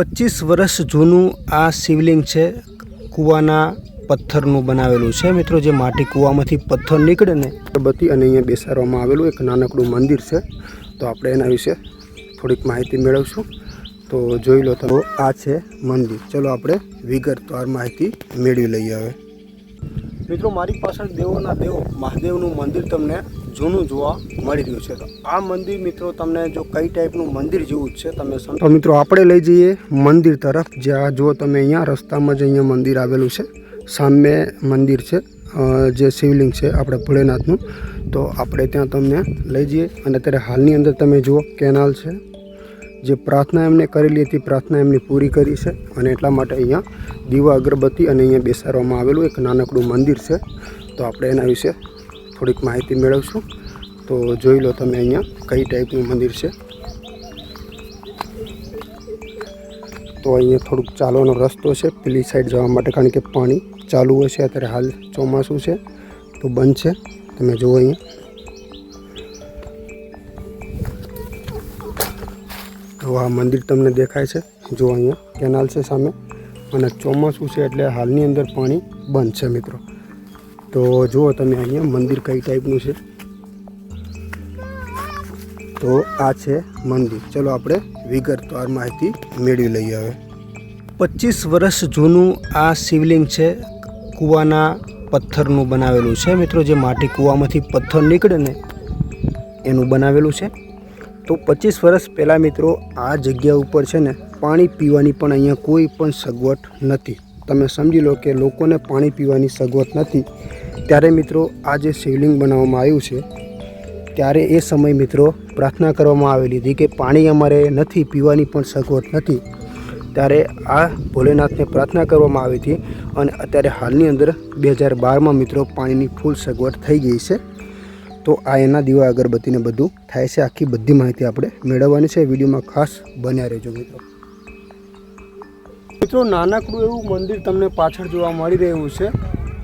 પચીસ વર્ષ જૂનું આ શિવલિંગ છે. કૂવાના પથ્થરનું બનાવેલું છે. મિત્રો, જે માટી કૂવામાંથી પથ્થર નીકળે ને બધી અને અહીંયા બેસાડવામાં આવેલું એક નાનકડું મંદિર છે. તો આપણે એના વિશે થોડીક માહિતી મેળવશું. તો જોઈ લો તો આ છે મંદિર. ચલો આપણે વિગતવાર માહિતી મેળવી લઈએ હવે. મિત્રો, મારી પાછળ દેવોના દેવ. મહાદેવનું મંદિર તમને જૂનું જોવા મળી રહ્યું છે. તો આ મંદિર મિત્રો તમને જો કઈ ટાઈપનું મંદિર જેવું જ છે, તમે તો મિત્રો આપણે લઈ જઈએ મંદિર તરફ. જ્યાં જો તમે અહીંયા રસ્તામાં જ અહીંયા મંદિર આવેલું છે. સામે મંદિર છે જે શિવલિંગ છે આપણે ભોળેનાથનું તો આપણે ત્યાં તમને લઈ જઈએ. અને અત્યારે હાલની અંદર તમે જુઓ કેનાલ છે. જે પ્રાર્થના એમને કરેલી હતી, પ્રાર્થના એમની પૂરી કરી છે. અને એટલા માટે અહીંયા દીવા, અગરબત્તી અને અહીંયા બેસાડવામાં આવેલું એક નાનકડું મંદિર છે. તો આપણે એના વિશે થોડીક માહિતી મેળવશું. તો જોઈ લો તમે અહીંયા કઈ ટાઈપનું મંદિર છે. તો અહીંયા થોડુંક ચાલવાનો રસ્તો છે. પેલી સાઈડ જવા માટે કારણ કે પાણી ચાલુ છે. અત્યારે હાલ ચોમાસું છે. તો બંધ છે. તમે જુઓ અહીંયા. તો આ મંદિર તમને દેખાય છે. જો અહીંયા કેનાલ છે સામે. અને ચોમાસું છે એટલે હાલની અંદર પાણી બંધ છે મિત્રો. તો જુઓ તમે અહીંયા મંદિર કઈ ટાઈપનું છે. તો આ છે મંદિર. ચલો આપણે વિગતવાર માહિતી મેળવી લઈએ હવે. પચીસ વર્ષ જૂનું આ શિવલિંગ છે. કૂવાના પથ્થરનું બનાવેલું છે. મિત્રો, જે માટી કૂવામાંથી પથ્થર નીકળે ને, એનું બનાવેલું છે. તો પચીસ વર્ષ પહેલાં મિત્રો, આ જગ્યા ઉપર છે ને, પાણી પીવાની પણ અહીંયા કોઈ પણ સગવડ નથી. તમે સમજી લો કે લોકોને પાણી પીવાની સગવડ નથી. ત્યારે મિત્રો, આ જે શિવલિંગ બનાવવામાં આવ્યું છે, ત્યારે એ સમય મિત્રો પ્રાર્થના કરવામાં આવેલી હતી કે પાણી અમારે નથી, પીવાની પણ સગવડ નથી. ત્યારે આ ભોલેનાથને પ્રાર્થના કરવામાં આવી હતી અને અત્યારે હાલની અંદર બે હજાર બારમાં મિત્રો પાણીની ફૂલ સગવડ થઈ ગઈ છે. તો આ એના દીવા અગરબત્તીને બધું થાય છે. આખી બધી માહિતી આપણે મેળવવાની છે. વિડીયોમાં ખાસ બન્યા રહેજો મિત્રો. મિત્રો, નાનકડું એવું મંદિર તમને પાછળ જોવા મળી રહ્યું છે.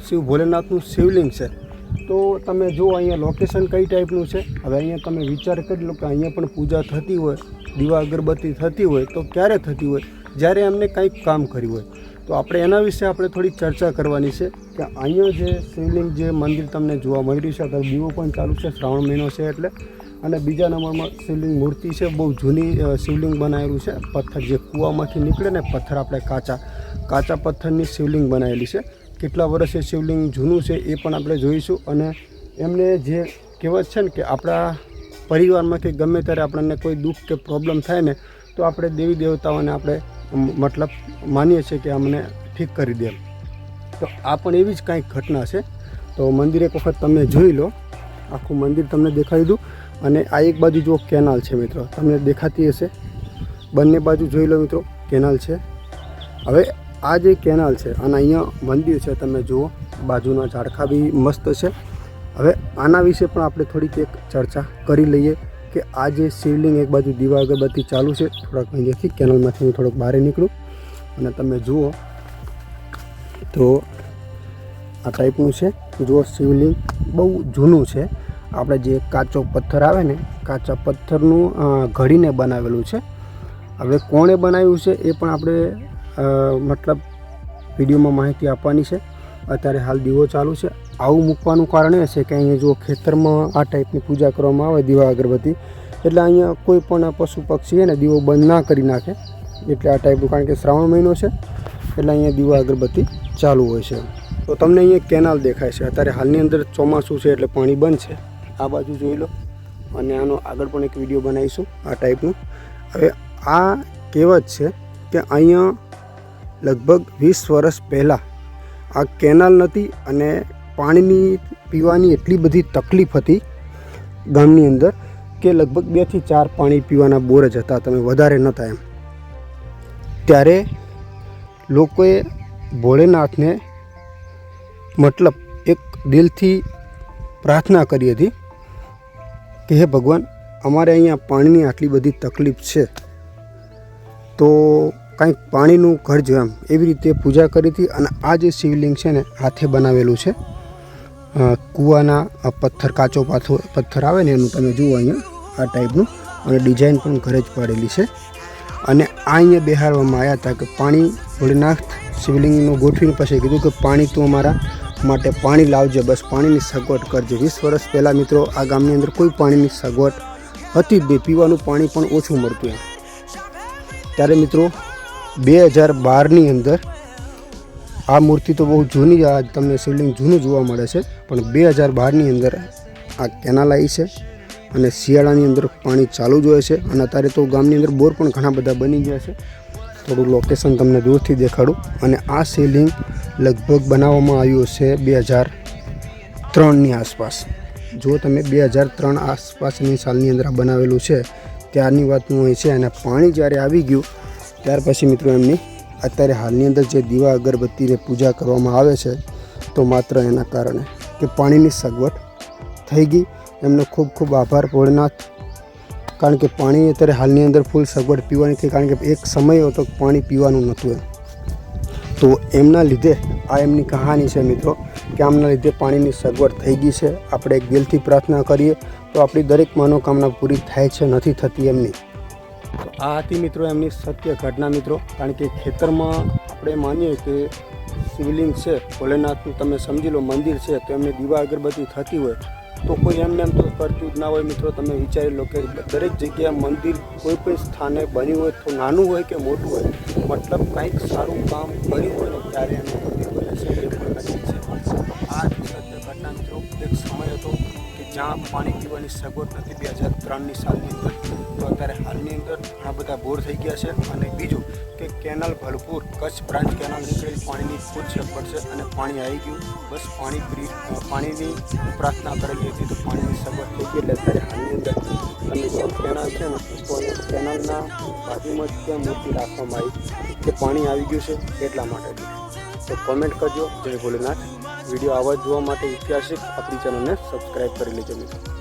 શિવ ભોલેનાથનું શિવલિંગ છે. તો તમે જુઓ અહીંયા લોકેશન કઈ ટાઈપનું છે. હવે અહીંયા તમે વિચાર કરી લો કે અહીંયા પણ પૂજા થતી હોય, દીવા અગરબત્તી થતી હોય, તો ક્યારે થતી હોય? જ્યારે એમને કંઈક કામ કર્યું હોય. તો આપણે એના વિશે આપણે થોડી ચર્ચા કરવાની છે કે અહીંયા જે શિવલિંગ જે મંદિર તમને જોવા મળી રહ્યું છે, અત્યારે દીવો પણ ચાલુ છે, શ્રાવણ મહિનો છે એટલે. અને બીજા નંબરમાં શિવલિંગ મૂર્તિ છે, બહુ જૂની શિવલિંગ બનાવેલું છે. પથ્થર જે કૂવામાંથી નીકળે ને પથ્થર આપણે કાચા કાચા પથ્થરની શિવલિંગ બનાવેલી છે. કેટલા વર્ષ શિવલિંગ જૂનું છે એ પણ આપણે જોઈશું અને એમને જે કહેવત છે ને કે આપણા પરિવારમાં કે ગમે ત્યારે આપણને કોઈ દુઃખ કે પ્રોબ્લેમ થાય ને, તો આપણે દેવી દેવતાઓને આપણે મતલબ માનીએ છીએ કે અમને ઠીક કરી દે તો આ પણ એવી જ કાંઈક ઘટના છે. તો મંદિર એક વખત તમે જોઈ લો. આખું મંદિર તમને દેખાડી દઉં. અને આ એક બાજુ જો કેનાલ છે મિત્રો, તમને દેખાતી હશે. બંને બાજુ જોઈ લો મિત્રો, કેનાલ છે. હવે આ જે કેનાલ છે, અને અહીંયા મંદિર છે, તમે જુઓ, બાજુના ઝાડખા બી મસ્ત છે. હવે આના વિશે પણ આપણે થોડીક એક ચર્ચા કરી લઈએ કે આ જે શિવલિંગ એક બાજુ દીવા અગરબત્તી ચાલુ છે, થોડાક અહીંયાથી કેનલમાંથી હું થોડોક બહાર નીકળું. અને તમે જુઓ, તો આ ટાઈપનું છે. જુઓ શિવલિંગ બહુ જૂનું છે. આપણે જે કાચો પથ્થર આવે ને, કાચા પથ્થરનું ઘડીને બનાવેલું છે. હવે કોણે બનાવ્યું છે એ પણ આપણે મતલબ વિડીયોમાં માહિતી આપવાની છે. અત્યારે હાલ દીવો ચાલુ છે. આવું મૂકવાનું કારણ એ છે કે અહીંયા જો ખેતરમાં આ ટાઈપની પૂજા કરવામાં આવે, દીવા અગરબત્તી. એટલે અહીંયા કોઈ પણ પશુ પક્ષી ને, દીવો બંધ ના કરી નાખે. એટલે આ ટાઈપનું કારણ કે શ્રાવણ મહિનો છે, એટલે અહીંયા દીવા અગરબત્તી ચાલુ હોય છે. તો તમને અહીંયા કેનાલ દેખાય છે. અત્યારે હાલની અંદર ચોમાસું છે એટલે પાણી બંધ છે. આ બાજુ જોઈ લો. અને આનો આગળ પણ એક વીડિયો બનાવીશું આ ટાઈપનું હવે આ કહેવત છે કે અહીંયા લગભગ વીસ વર્ષ પહેલાં આ કેનાલ નથી અને પાણીની પીવાની એટલી બધી તકલીફ હતી ગામની અંદર કે લગભગ બેથી ચાર પાણી પીવાના બોર જ હતા, તમે વધારે નહોતા એમ. ત્યારે લોકોએ ભોળેનાથને મતલબ એક દિલથી પ્રાર્થના કરી હતી કે હે ભગવાન, અમારે અહીંયા પાણીની આટલી બધી તકલીફ છે. તો કાંઈક પાણીનું ઘર જો એમ, એવી રીતે પૂજા કરી હતી અને આ જે શિવલિંગ છે ને, હાથે બનાવેલું છે. કૂવાના પથ્થર, કાચો પાથો, પથ્થર આવે ને એનું તમે જુઓ અહીંયા, આ ટાઈપનું અને ડિઝાઇન પણ ઘરે જ પાડેલી છે. અને આ અહીંયા બેહાડવામાં આવ્યા હતા કે પાણી ભોળીનાથ શિવલિંગનું ગોઠવીને પછી કીધું કે પાણી તું અમારા માટે પાણી લાવજે. બસ પાણીની સગવડ કરજે. વીસ વર્ષ પહેલાં મિત્રો આ ગામની અંદર કોઈ પાણીની સગવડ હતી જ પીવાનું પાણી પણ ઓછું મળતું એમ. ત્યારે મિત્રો બે હજાર બારની અંદર આ મૂર્તિ તો બહુ જૂની આ તમને શિવલિંગ જૂનું જોવા મળે છે. પણ બે હજાર બારની અંદર આ કેનાલ આવી છે અને શિયાળાની અંદર પાણી ચાલુ જ હોય છે. અને અત્યારે તો ગામની અંદર બોર પણ ઘણા બધા બની ગયા છે. થોડું લોકેશન તમને દૂરથી દેખાડું. અને આ શિવલિંગ લગભગ બનાવવામાં આવ્યું છે બે હજાર ત્રણની આસપાસ. જો તમે બે હજાર ત્રણ આસપાસની સાલની અંદર બનાવેલું છે, ત્યારની વાતનું હોય છે અને પાણી જ્યારે આવી ગયું, ત્યાર પછી મિત્રો એમની અત્યારે હાલની અંદર જે દીવા અગરબત્તીને પૂજા કરવામાં આવે છે, તો માત્ર એના કારણે કે પાણીની સગવડ થઈ ગઈ. એમનો ખૂબ ખૂબ આભાર ભોળનાથ. કારણ કે પાણી અત્યારે હાલની અંદર ફૂલ સગવડ પીવાની થઈ, કારણ કે એક સમય હતો પાણી પીવાનું નહોતું એમ. તો એમના લીધે આ એમની કહાની છે મિત્રો કે આમના લીધે પાણીની સગવડ થઈ ગઈ છે. આપણે દિલથી પ્રાર્થના કરીએ તો આપણી દરેક મનોકામના પૂરી થાય છે, નથી થતી એમની. તો આ હતી મિત્રો એમની સત્ય ઘટના મિત્રો. કારણ કે ખેતરમાં આપણે માનીએ કે શિવલિંગ છે, ભોલેનાથનું તમે સમજી લો મંદિર છે, તો એમની દીવા અગરબત્તી થતી હોય તો કોઈ એમને એમ તો કરતું જ ના હોય મિત્રો. તમે વિચારી લો કે દરેક જગ્યાએ મંદિર કોઈ પણ સ્થાને બન્યું હોય તો નાનું હોય કે મોટું હોય મતલબ કંઈક સારું કામ કર્યું હોય ત્યારે એનું આ ઘટના મિત્રો એક સમય હતો જ્યાં પાણી પીવાની સગવડ નથી બે હજાર ત્રણની સાલની અંદર. તો અત્યારે હાલની અંદર ઘણા બધા બોર થઈ ગયા છે અને બીજું કે કેનાલ ભરપૂર કચ્છ બ્રાન્ચ કેનાલ નીકળેલી પાણીની ફૂલ સગવડ છે અને પાણી આવી ગયું. બસ પાણી પ્રી પાણીની પ્રાર્થના કરેલી હતી તો પાણીની સગવડ થઈ ગઈ એટલે અત્યારે હાલની અંદર તમે કેનાલ છે ને, તો કેનાલના બાજુમાં જ ત્યાં મૂર્તિ રાખવામાં આવી. કે પાણી આવી ગયું છે એટલા માટે. તો કોમેન્ટ કરજો. જય ભોલેનાથ. વીડિયો આવા જોવા માટે ઐતિહાસિક આપણી ચેનલને સબસ્ક્રાઈબ કરી લેજો મિત્રો.